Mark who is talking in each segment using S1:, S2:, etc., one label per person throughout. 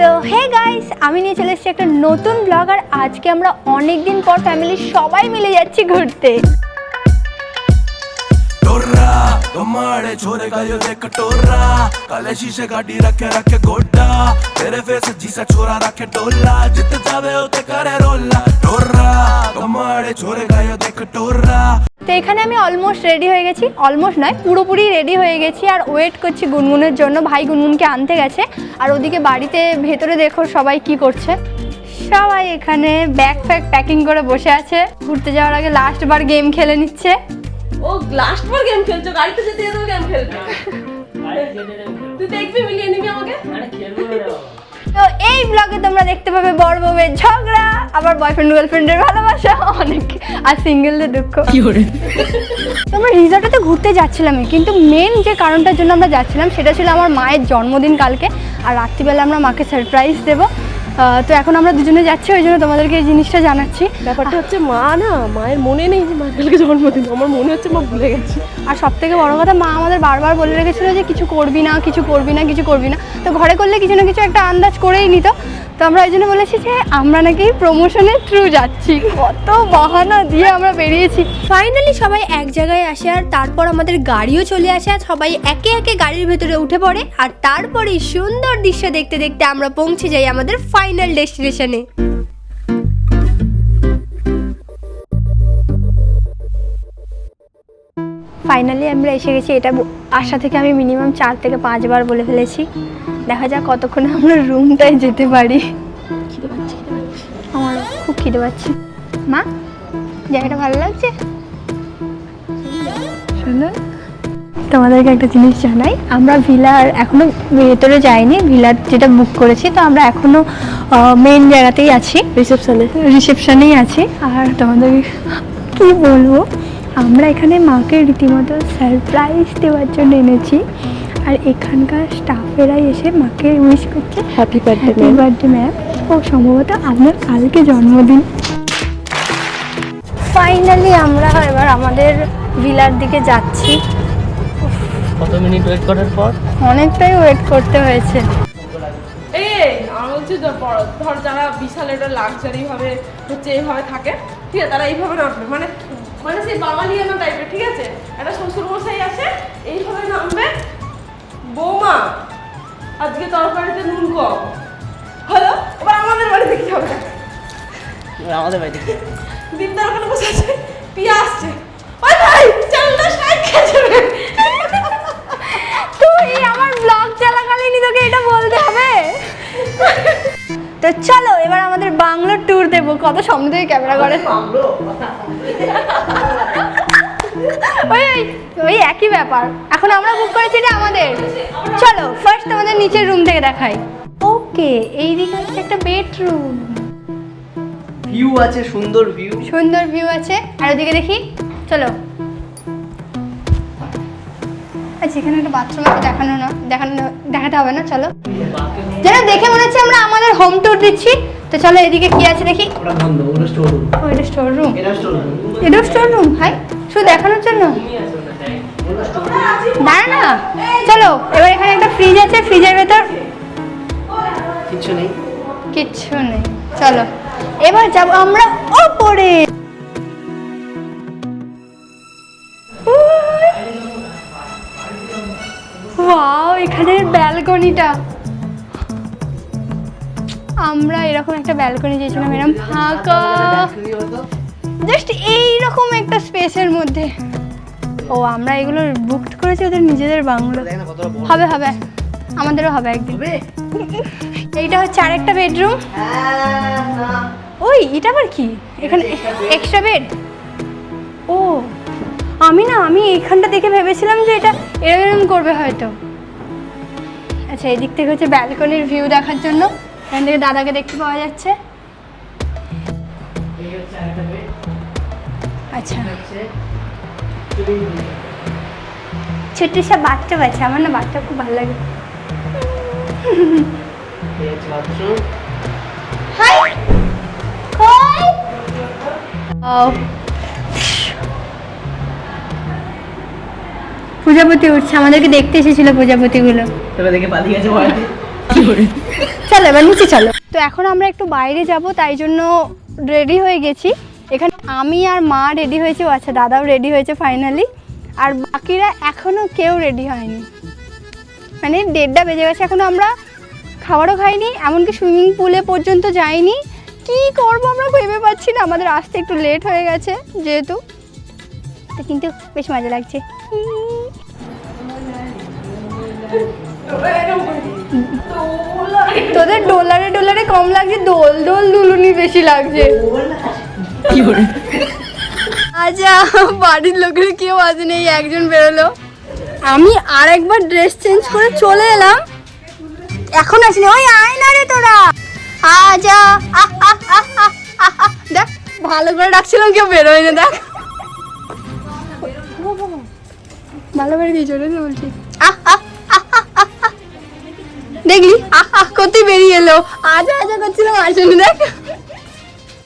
S1: So hey guys আমি নিয়ে চলে এসেছি একটা নতুন ব্লগ আর আজকে আমরা অনেক দিন পর ফ্যামিলির সবাই মিলে যাচ্ছি ঘুরতে
S2: टोर्रा कमाड़े छोरे का यो देख टोर्रा काले शीशे गाड़ी रखे रखे गोड्डा तेरे फेस जीसा छोरा रखे डोला जित जावे उते करे रोला टोर्रा कमाड़े छोरे का यो देख टोर्रा
S1: তো এখানে আমি অলমোস্ট রেডি হয়ে গেছি। অলমোস্ট নয় পুরোপুরি রেডি হয়ে গেছি আর ওয়েট করছি গুনগুনের জন্য। ভাই গুনগুনকে আনতে গেছে। আর ওদিকে বাড়িতে ভেতরে দেখো সবাই কি করছে। সবাই এখানে ব্যাগ ফ্যাগ প্যাকিং করে বসে আছে। ঘুরতে যাওয়ার আগে লাস্ট বার গেম খেলে নিচ্ছে।
S3: ও লাস্ট বার গেম খেলছো? গাড়িতে যেতে যেতে গেম খেলবে? তুই দেখবি মিলিয়ে নিবি আমাকে?
S1: তো এই ব্লগে তোমরা দেখতে পাবে বড় বউয়ের ঝগড়া আবার বয়ফ্রেন্ড গার্লফ্রেন্ডের ভালোবাসা অনেক আর সিঙ্গেলদের দুঃখ। তো আমরা রিসর্টেতে ঘুরতে যাচ্ছিলাম কিন্তু মেন যে কারণটার জন্য আমরা যাচ্ছিলাম সেটা ছিল আমার মায়ের জন্মদিন কালকে আর রাত্রিবেলা আমরা মাকে সারপ্রাইজ দেবো। তো এখন আমরা দুজনে যাচ্ছি ওই জন্য তোমাদেরকে এই জিনিসটা জানাচ্ছি।
S3: ব্যাপারটা হচ্ছে মা না মায়ের মনে নেই যে মায়ের কালকে জন্মদিন আমার মনে হচ্ছে মা ভুলে গেছি।
S1: আর সব থেকে বড় কথা মা আমাদের বারবার বলে রেখেছিল যে কিছু করবি না কিছু করবি না কিছু করবি না। তো ঘরে করলে কিছু না কিছু একটা আন্দাজ করেই নিত। তো আমরা ওই জন্য বলেছি যে আমরা নাকি প্রমোশনের থ্রু যাচ্ছি। কত বাহানা দিয়ে আমরা বেরিয়েছি। ফাইনালি সবাই এক জায়গায় আসে আর তারপর আমাদের গাড়িও চলে আসে আর সবাই একে একে গাড়ির ভেতরে উঠে পড়ে আর তারপরে সুন্দর দৃশ্য দেখতে দেখতে আমরা পৌঁছে যাই আমাদের ফাইনাল ডেস্টিনেশনে ফাইনালি আমরা এসে গেছি এটা আশা থেকে আমি মিনিমাম চার থেকে পাঁচবার বলে ফেলেছি। দেখা যাক কতক্ষণে আমরা রুমটায় যেতে পারি। আমার খুব খিদে পাচ্ছে। মা জায়গাটা ভালো লাগছে? সুন্দর। তোমাদেরকে একটা জিনিস জানাই আমরা ভিলার এখনও ভেতরে যাইনি ভিলার যেটা বুক করেছি তো আমরা এখনও মেন জায়গাতেই আছি।
S3: রিসেপশনে
S1: রিসেপশনেই আছি। আর তোমাদের কি বলব আমরা এখানে মাকে রীতিমতো সারপ্রাইজ দেওয়ার জন্য এনেছি। আর এখানকার স্টাফেরাই এসে মাকে উইশ করছে
S3: happy birthday
S1: happy birthday ma'am ও সম্ভবত আপনার কালকে জন্মদিন। ফাইনালি আমরা এবার আমাদের ভিলার দিকে যাচ্ছি।
S4: কত মিনিট ওয়েট করার পর?
S1: অনেকটাই ওয়েট করতে হয়েছে।
S3: এই বলছি ধর ধর যারা বিশাল একটা লাক্সারি ভাবে হচ্ছে এইভাবে থাকে ঠিক আছে তারা এইভাবে নামবে। মানে মানে সেই বাঙালিয়ানা টাইপের ঠিক আছে? একটা শ্বশুর মশাই আছে এইভাবে নামবে বৌমা আজকে তরকারিতে নুন কম। হলো? এবার আমাদের বাড়িতে কি হবে?
S4: আমাদের বাড়িতে
S3: দিনদার ওখানে বসে আছে পিয়া আসছে। ওই ভাই চালটা শাক খেয়েছে
S1: তুই আমার ব্লগ চলাকালীনই তোকে এটা বলতে হবে। তো চলো এবার আমাদের বাংলো ট্যুর দেবো। কত সামনে থেকে ক্যামেরা করে ওই ওই ওই একই ব্যাপার। এখন আমরা বুক করেছি এটা আমাদের। চলো ফার্স্ট আমাদের নিচের রুম থেকে দেখাই। ওকে এই দিকে হচ্ছে একটা বেডরুম
S4: ভিউ আছে সুন্দর ভিউ
S1: সুন্দর ভিউ আছে। আর ওদিকে দেখি চলো। আচ্ছা এখানে একটা বাথরুম আছে দেখানো না দেখানো দেখাতে হবে না চলো। যেন দেখে মনে হচ্ছে আমরা আমাদের হোম ট্যুর দিচ্ছি। তো চলো এদিকে কি আছে দেখি।
S4: ওটা স্টোর রুম
S1: ও এটা স্টোর রুম
S4: এটা স্টোর রুম
S1: এটাও স্টোর রুম ভাই। শুধু দেখানোর জন্য? দাঁড়া না। চলো এবার এখানে একটা ফ্রিজ আছে ফ্রিজের ভেতর।
S4: কিছু নেই।
S1: কিচ্ছু নেই। চলো এবার যাব আমরা ওপরে। ওয়াও এখানের ব্যালকনিটা আমরা এরকম একটা ব্যালকনি চেয়েছিলাম এরকম ফাঁকা। জাস্ট এইরকম একটা স্পেসের মধ্যে। ও আমরা এগুলো বুক করেছি ওদের নিজেদের বাংলো। হবে হবে। আমাদেরও হবে একদিন। এইটা হচ্ছে আরেকটা বেডরুম
S4: হ্যাঁ,
S1: ওই এটা আবার কি? এখানে এক্সট্রা বেড ও আমি না আমি এইখানটা দেখে ভেবেছিলাম যে এটা এরকম এরকম করবে হয়তো। আচ্ছা এদিক থেকে হচ্ছে ব্যালকনির ভিউ দেখার জন্য। এখান থেকে দাদাকে দেখতে পাওয়া যাচ্ছে। আচ্ছা। ছোট্ট সব বাচ্চা আছে আমার না বাচ্চা খুব ভালো লাগে। প্রজাপতি উঠছে আমাদেরকে দেখতে এসেছিল প্রজাপতিগুলো।
S4: দেখে পালিয়ে গেছে
S1: চলো এবার নিচে চলো। তো এখন আমরা একটু বাইরে যাব তাই জন্য রেডি হয়ে গেছি। এখানে আমি আর মা রেডি হয়েছি আচ্ছা দাদাও রেডি হয়েছে ফাইনালি আর বাকিরা এখনও কেউ রেডি হয়নি। মানে দেড়টা বেজে গেছে এখনও আমরা খাবারও খাইনি, এমনকি সুইমিং পুলে পর্যন্ত যাইনি। কি করব আমরা ভেবে পাচ্ছি না, আমাদের আসতে একটু লেট হয়ে গেছে যেহেতু। কিন্তু বেশ মজা লাগছে। তোদের ডোলারে ডোলারে কম লাগছে, দোল দোল দুলুনি বেশি লাগছে। আচ্ছা বাড়ির লোকের কেউ আজ নেই একজন বেরোলো আমি আর একবার ড্রেস চেঞ্জ করে চলে এলাম এখন আসিনি ওই আয় না রে তোরা আজা। দেখ ভালো করে ডাকছিলাম কেউ বেরোয় না দেখ ভালো করে দিয়ে চলে বলছি। দেখলি আহ আহ করতে বেরিয়ে এলো আজা আজা করছিলাম আসেনি দেখ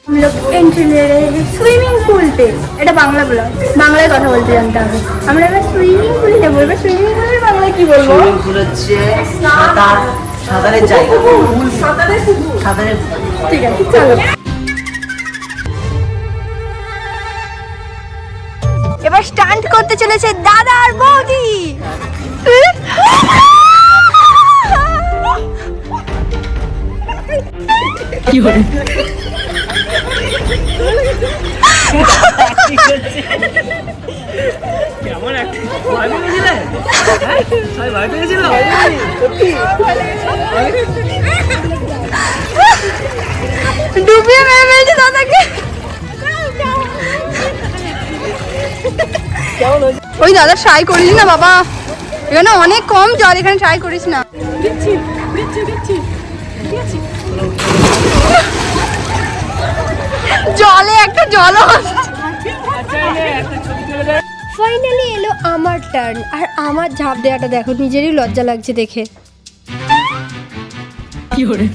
S1: हम लोग एंट्री ले रहे हैं स्विमिंग पूल पे এটা বাংলা ব্লগ বাংলায় কথা বলতে জানতে হবে আমরা এবার সুইমিং পুল যাবো এবার সুইমিং পুলের বাংলায় কি বলবো
S4: সুইমিং পুল হচ্ছে সাঁতার সাঁতারের জায়গা
S3: সাঁতারে শুধু
S4: সাঁতারের
S1: ঠিক আছে চলো এবার স্টান্ট করতে চলেছে দাদা আর বৌদি ডুবিয়ে মেরে দাদাকে। ওই দাদা ট্রাই করিস না বাবা। এখানে অনেক কম জল এখানে ট্রাই করিস না। জল ফাইনালি এলো আমার টার্ন আর আমার ঝাঁপ দেওয়াটা দেখো নিজেরই লজ্জা লাগছে দেখে।
S4: কি করে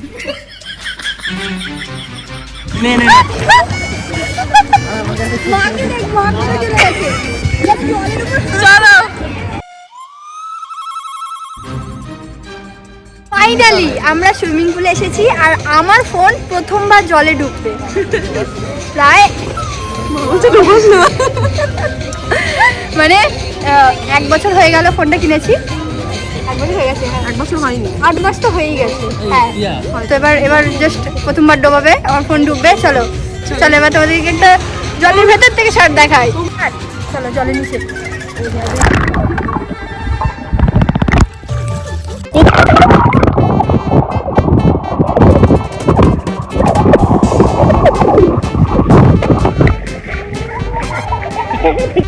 S1: মাকে দেখ মাকে চলে গেছে ফাইনালি আমরা সুইমিং পুলে এসেছি আর আমার ফোন প্রথমবার জলে ডুববে। প্রায় মানে এক বছর হয়ে গেল ফোনটা কিনেছি। এক বছর হয়ে গেছে হ্যাঁ।
S3: এক বছর হয়নি।
S1: আট মাস তো হয়েই গেছে হ্যাঁ। তো এবার এবার জাস্ট প্রথমবার ডোবাবে আমার ফোন ডুববে চলো। চলো এবার তোমাদেরকে একটা জলের ভেতর থেকে শার্ট দেখাই। চলো জলের নিচে।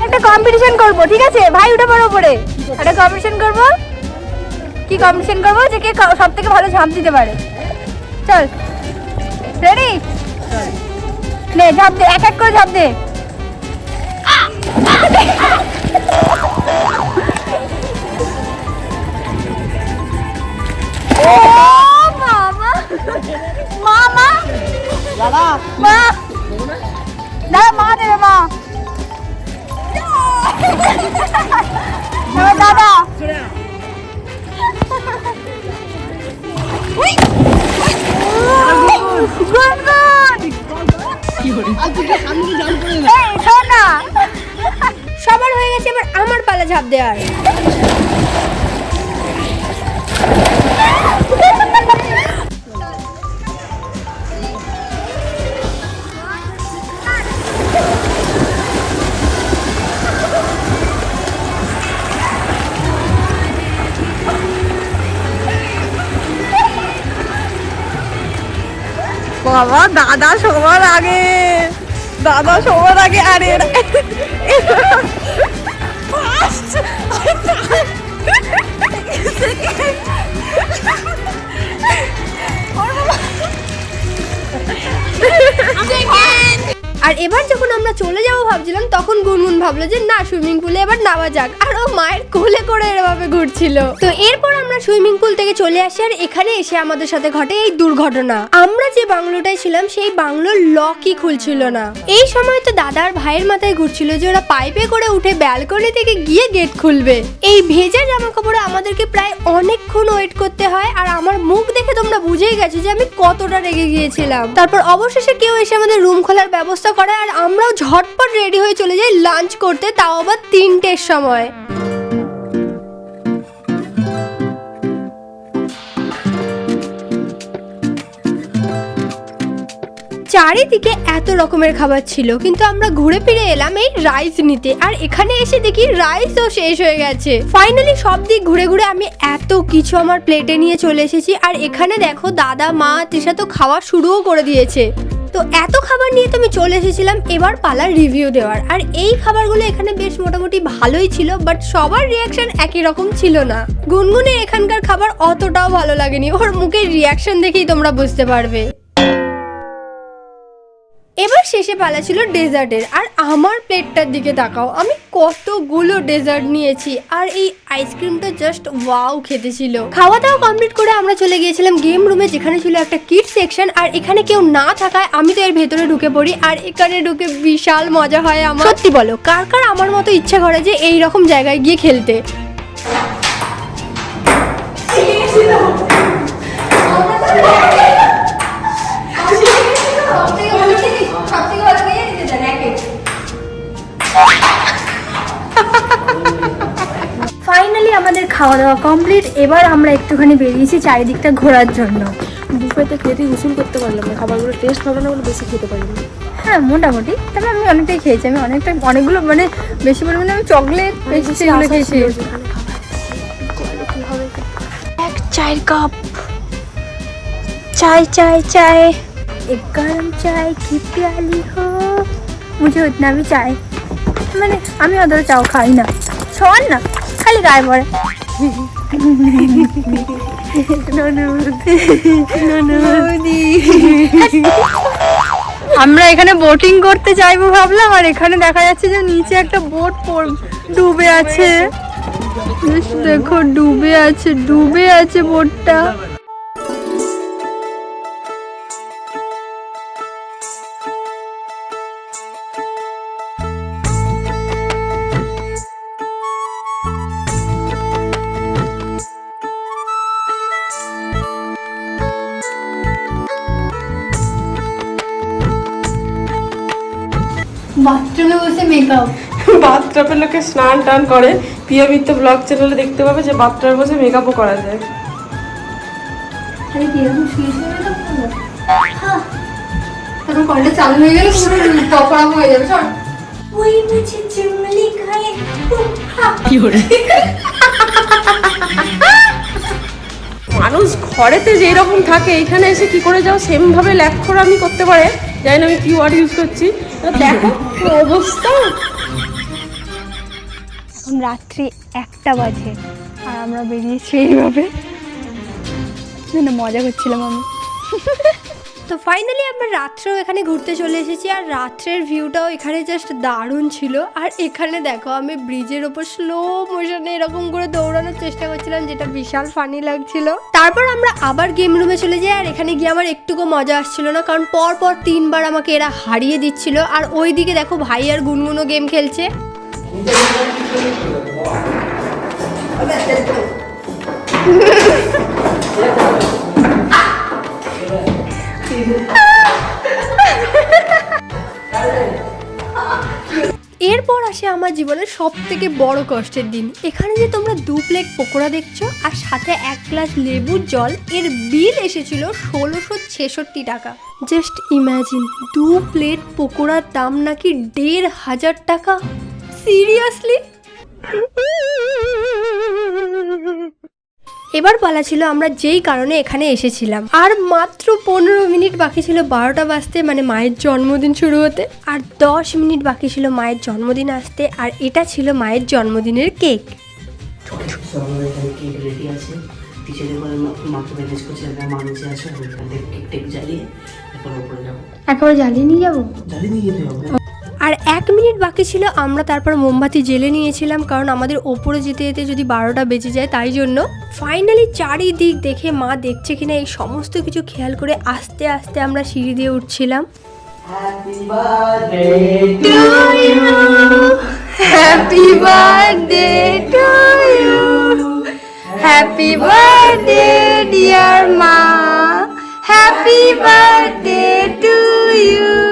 S1: একটা কম্পিটিশন করব ঠিক আছে? ভাই উঠে পড়ো পড়ে একটা কম্পিটিশন করব। কি কম্পিটিশন করব? যে কে সব থেকে ভালো ঝাঁপ দিতে পারে। চল। রেডি নে ঝাঁপ দে এক এক করে ঝাঁপ দে। মামা।
S4: দাদা
S1: মা দেবে মা। দাদা। সবার হয়ে গেছে এবার আমার পালা ঝাঁপ দেওয়ার
S3: বাবা দাদা সবার আগে দাদা সবার আগে আরে First!
S1: আর
S5: এবার যখন আমরা চলে যাব ভাবছিলাম, তখন গুনগুন ভাবলো যে না, সুইমিং পুলে এবার নামা যাক। আর ও মায়ের কোলে করে এরভাবে ঘুরছিল। তো এরপর আমরা সুইমিং পুল থেকে চলে আসি আর এখানে এসে আমাদের সাথে ঘটে এই দুর্ঘটনা। আমরা যে বাংলোটায় ছিলাম, সেই বাংলোর লকই খুলছিল না। এই সময় তো দাদার ভাইয়ের মাথায় ঘুরছিল যে ওরা পাইপে করে উঠে ব্যালকনি থেকে গিয়ে গেট খুলবে। এই ভেজা জামা কাপড়ে আমাদেরকে প্রায় অনেকক্ষণ ওয়েট করতে হয় আর আমার মুখ দেখে তোমরা বুঝেই গেছো যে আমি কতটা রেগে গিয়েছিলাম। তারপর অবশেষে কেউ এসে আমাদের রুম খোলার ব্যবস্থা করে আর আমরাও ঝটপট রেডি হয়ে চলে যাই লাঞ্চ করতে, তাও আবার তিনটের সময়। চারিদিকে এত রকমের খাবার ছিল, কিন্তু আমরা ঘুরে ফিরে এলাম এই রাইস নিতে। আর এখানে এসে দেখি রাইসও শেষ হয়ে গেছে। ফাইনালি সব দিক ঘুরে ঘুরে আমি এত কিছু আমার প্লেটে নিয়ে চলে এসেছি। আর এখানে দেখো দাদা, মা তৃষা তো খাওয়া শুরুও করে দিয়েছে। তো এত খাবার নিয়ে তো আমি চলে এসেছিলাম, এবার পালার রিভিউ দেওয়ার। আর এই খাবারগুলো এখানে বেশ মোটামুটি ভালোই ছিল বাট সবার রিয়াকশন একই রকম ছিল না। গুনগুনে এখানকার খাবার অতটাও ভালো লাগেনি, ওর মুখের রিয়াকশন দেখেই তোমরা বুঝতে পারবে। এবার শেষে পালা ছিল ডেজার্টের। আর আমার প্লেটটার দিকে তাকাও, আমি কতগুলো ডেজার্ট নিয়েছি, আর এই আইসক্রিমটা জাস্ট ওয়াও খেতে ছিল। খাওয়া দাওয়া কমপ্লিট করে আমরা চলে গিয়েছিলাম গেম রুমে, যেখানে ছিল একটা কিড সেকশন আর এখানে কেউ না থাকায় আমি তো এর ভেতরে ঢুকে পড়ি, আর এখানে ঢুকে বিশাল মজা হয় আমার। সত্যি বলো, কার কার আমার মতো ইচ্ছা করে যে এই রকম জায়গায় গিয়ে খেলতে? আমাদের খাওয়া দাওয়া কমপ্লিট এবার আমরা একটুখানি বেরিয়েছি চারিদিকটা ঘোরার জন্য।
S3: বুফেতে খেতে গুসুল করতে পারলাম না। খাবারগুলো টেস্ট হবে না বেশি খেতে পারিনি।
S5: হ্যাঁ মোটামুটি। তবে আমি অনেকটাই খেয়েছি। আমি অনেকটা অনেকগুলো মানে বেশি পরিমাণে আমি চকলেট সেগুলো খেয়েছি। এক চায়ের কাপ চাই চাই চাই। এক গরম চাই কি পিয়ালি হো। মুঝে উতনা ভি চাই। মানে আমি অত চাও খাই না। শোন না। খালি গায়ে পড়ে। আমরা এখানে বোটিং করতে যাইবো ভাবলাম, আর এখানে দেখা যাচ্ছে যে নিচে একটা বোট ডুবে আছে। দেখো, ডুবে আছে ডুবে আছে বোটটা বাথরুমে বসে মেকআপ
S3: বাথটাপের লোকে স্নান টান করে। প্রিয় মিত্র ব্লগ চ্যানেলে দেখতে পাবে যে বাথটাপে বসে মেকআপও করা যায়।
S5: আরে কীরকম শুয়েছিল তখন কলটা চালু হয়ে গেলে পুরো পকড়া হয়ে যাবে সর ওই মুঝে চুমলি খায়ে
S3: মানুষ ঘরেতে যে এরকম থাকে এখানে এসে কি করে যাও? সেম ভাবে ল্যাপ করে আমি করতে পারে। জানি না আমি কি ওয়ার্ড ইউজ করছি। দেখো অবস্থা।
S5: এখন রাত্রি একটা বাজে, আর আমরা বেরিয়েছি এইভাবে। মজা করছিলাম আমি। তো ফাইনালি আমরা রাত্রেও এখানে ঘুরতে চলে এসেছি আর রাত্রের ভিউটাও এখানে জাস্ট দারুণ ছিল। আর এখানে দেখো আমি ব্রিজের ওপর স্লো মোশনে এরকম করে দৌড়ানোর চেষ্টা করছিলাম যেটা বিশাল ফানি লাগছিল। তারপর আমরা আবার গেম রুমে চলে যাই আর এখানে গিয়ে আমার একটুকু মজা আসছিল না কারণ পর পর তিনবার আমাকে এরা হারিয়ে দিচ্ছিল। আর ওই দিকে দেখো ভাই আর গুনগুনো গেম খেলছে। এরপর আসে আমার জীবনের সব থেকে বড় কষ্টের দিন। এখানে যে তোমরা দু প্লেট পকোড়া দেখছ, আর সাথে এক গ্লাস লেবুর জল, এর বিল এসেছিল ষোলোশো ছেষট্টি টাকা। জাস্ট ইম্যাজিন দু প্লেট পকোড়ার দাম নাকি দেড় হাজার টাকা? সিরিয়াসলি? এবার পালা ছিল আমরা যেই কারণে এখানে এসেছিলাম। আর মাত্র পনেরো মিনিট বাকি ছিল বারোটা বাজতে মানে মায়ের জন্মদিন শুরু হতে। আর দশ মিনিট বাকি ছিল মায়ের জন্মদিন আসতে আর এটা ছিল মায়ের জন্মদিনের কেক।
S4: কেক রেডি আছে। কিছু করে মাকে ম্যানেজ করছি একটা মা নিচে আছে আমি এখান টেক জ্বালিয়ে এখন উপরে যাব।
S1: একেবারে জ্বালিয়ে নিয়ে যাব?
S4: জ্বালিয়ে নিয়ে যেতে হবে।
S5: আর এক মিনিট বাকি ছিল আমরা তারপর মোমবাতি জেলে নিয়েছিলাম কারণ আমাদের ওপরে যেতে যেতে যদি বারোটা বেজে যায় তাই জন্য। ফাইনালি চারিদিক দেখে মা দেখছে কিনা এই সমস্ত কিছু খেয়াল করে আস্তে আস্তে আমরা সিঁড়ি দিয়ে উঠছিলাম।
S1: Happy birthday to you happy birthday dear মা happy birthday to you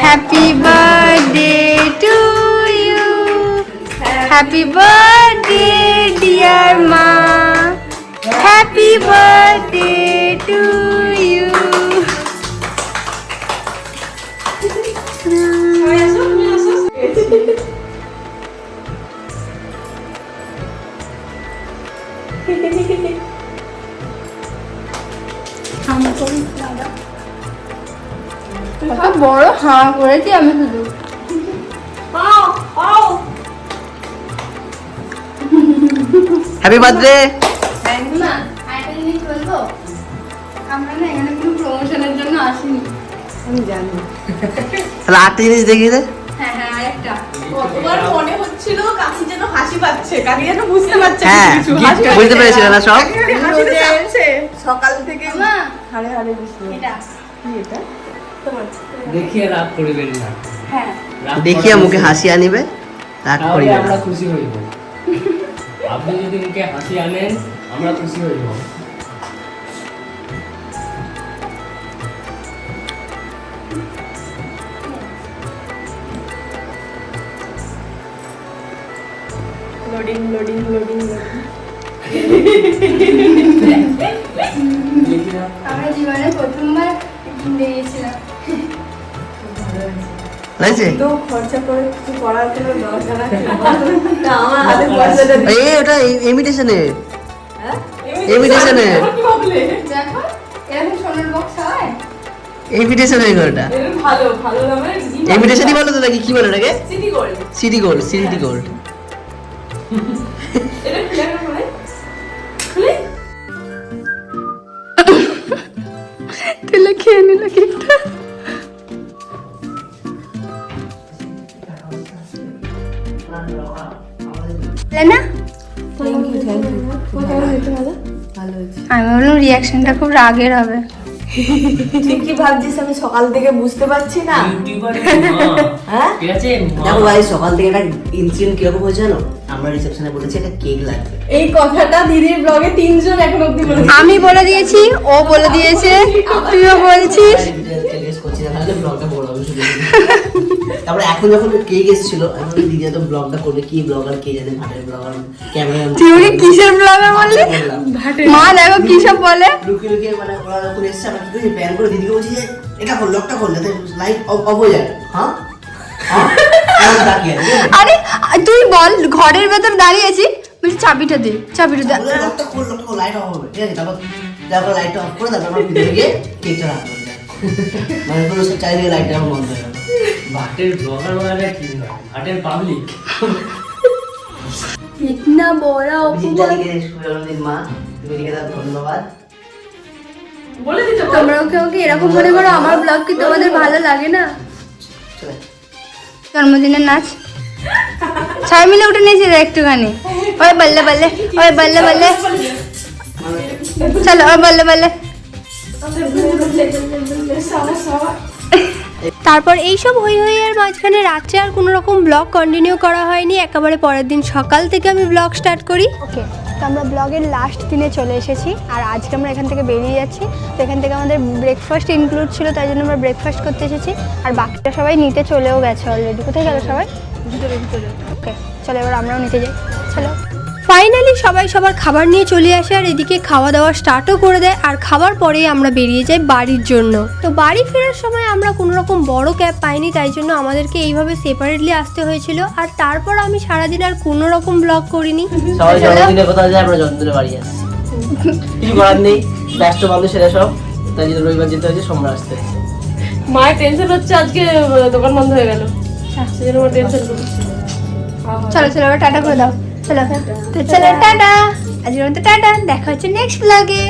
S1: Happy birthday to you. Happy birthday, dear Ma. Happy birthday to কত বড় হাঁ করেছি আমি শুধু?
S4: হ্যাপি বার্থডে
S1: আমরা না এখানে কোনো প্রমোশনের জন্য আসিনি।
S4: তাহলে আটটা জিনিস দেখিয়ে দে।
S1: হ্যাঁ হ্যাঁ আরেকটা।
S3: কতবার মনে হচ্ছিল কাকি যেন হাসি পাচ্ছে। কাকি যেন বুঝতে পারছে
S4: হ্যাঁ
S3: কিছু। হাসি
S4: বুঝতে পেরেছিল না সব?
S3: হাসিতে যাচ্ছে সকাল থেকে
S1: এটা।
S3: কি এটা?
S6: দেখিয়ে রাগ করিবেন না।
S1: হ্যাঁ।
S4: দেখিয়ে মুখে হাসি আনিবে রাগ করিবে
S6: আমরা খুশি হইব। আপনি যদি মুখে হাসি আনেন আমরা খুশি হইব।
S3: লোডিং লোডিং লোডিং লোডিং
S1: আমরা জীবনে প্রথমবার
S4: লাগছে
S3: পয়সাটা
S4: এই ওটা ইমিটেশনের
S3: হ্যাঁ?
S4: ইমিটেশনই বলো তো নাকি কি বলে ওটাকে
S3: city gold city gold
S1: city gold রিয়াকশনটা খুব রাগের হবে।
S3: তুই কি ভাবছিস আমি সকাল থেকে বুঝতে পারছি না? হ্যাঁ।
S4: দেখো ভাই সকাল থেকে একটা ইনসিডেন্ট কীরকম হয়েছে জানো? আমরা রিসেপশনে বলেছি একটা কেক লাগবে।
S3: এই কথাটা দিদির ব্লগে তিনজন এখন অব্দি বলেছে।
S1: আমি বলে দিয়েছি ও বলে দিয়েছে তুইও বলছিস।
S4: ব্লগটা বড় তারপরে এখন যখন কেক এসেছিল এখন দিদি তো ব্লগটা করবে কি ব্লগার কে জানে ভাটের ব্লগার ক্যামেরা
S1: তুই ওকে কিসের ব্লগে বললি? মা দেখো কি সব বলে।
S4: লুকিয়ে লুকিয়ে মানে ওরা যখন এসছে আমরা কি প্যান করে দিদিকে বলছি যে এটা খোল লকটা খোল যাতে লাইট অফ হয়ে যায়। হ্যাঁ? হ্যাঁ? আছে, আছে?
S1: আরে তুই বল ঘরের ভেতর দাঁড়িয়েছি বলছি চাবিটা দে চাবিটা দে।
S4: লকটা লকটা লাইট অফ হবে। ঠিক আছে তারপর তারপর লাইটটা অফ করে তারপর আমরা ভিতরে গিয়ে কেকটা রাখব মানে পুরো চারিদিকে লাইটটা আমার বন্ধ হয়ে
S6: ভাটের ব্লগার মানে ঠিক না ভাটের পাবলিক
S1: ইতনা বড়
S4: সুজনদিন মা তুমি ধন্যবাদ?
S3: বলে দিতে বল।
S1: তোমরা ওকে ওকে এরকম মনে করো আমার ব্লগ কি তোমাদের ভালো লাগে না? জন্মদিনের নাচ। সবাই মিলে উঠে নিয়েছি রে একটুখানি। ওই বললে বললে ওই বললে বললে। চলো ওই বললে বললে।
S5: তারপর এইসব হই হই এর মাঝখানে রাত্রে আর কোনো রকম ব্লগ কন্টিনিউ করা হয়নি। একেবারে পরের দিন সকাল থেকে আমি ব্লগ স্টার্ট করি।
S1: ওকে তো আমরা ব্লগের লাস্ট দিনে চলে এসেছি। আর আজকে আমরা এখান থেকে বেরিয়ে যাচ্ছি। তো এখান থেকে আমাদের ব্রেকফাস্ট ইনক্লুড ছিল তাই জন্য আমরা ব্রেকফাস্ট করতে এসেছি। আর বাকিটা সবাই নিতে চলেও গেছে অলরেডি কোথায় গেল সবাই? ভিতরে ভিতরে। ওকে চলো এবার আমরাও নিতে যাই। চলো।
S5: ফাইনালি সবাই সবার খাবার নিয়ে চলে আসে আর এদিকে খাওয়া দাওয়া স্টার্টও করে দেয়। আর খাবার পরে আমরা বেরিয়ে যাই বাড়ির জন্য। তো বাড়ি ফেরার সময় আমরা কোনো রকম বড় ক্যাব পাইনি তাই জন্য আমাদেরকে এইভাবে সেপারেটলি আসতে হয়েছিল। আর তারপর আমি সারাদিন আর কোনো রকম ব্লগ করিনি।
S4: সবাই জন্মদিনে কোথাও যায় আমরা জন্মদিনে বাড়ি আসি কিছু করার নেই ব্যস্ত মানুষেরা সব। তাই জন্য রবিবার যেতে হয়েছে সোমবার আসতে
S3: মায়ের টেনশন হচ্ছে আজকে দোকান বন্ধ হয়ে গেল। আচ্ছা। সেজন্য আমার টেনশন
S1: চলো চলো টাটা করে দাও। চলো তো চলো টাটা। আজকের মতো টাটা। দেখা হচ্ছে নেক্সট ব্লগে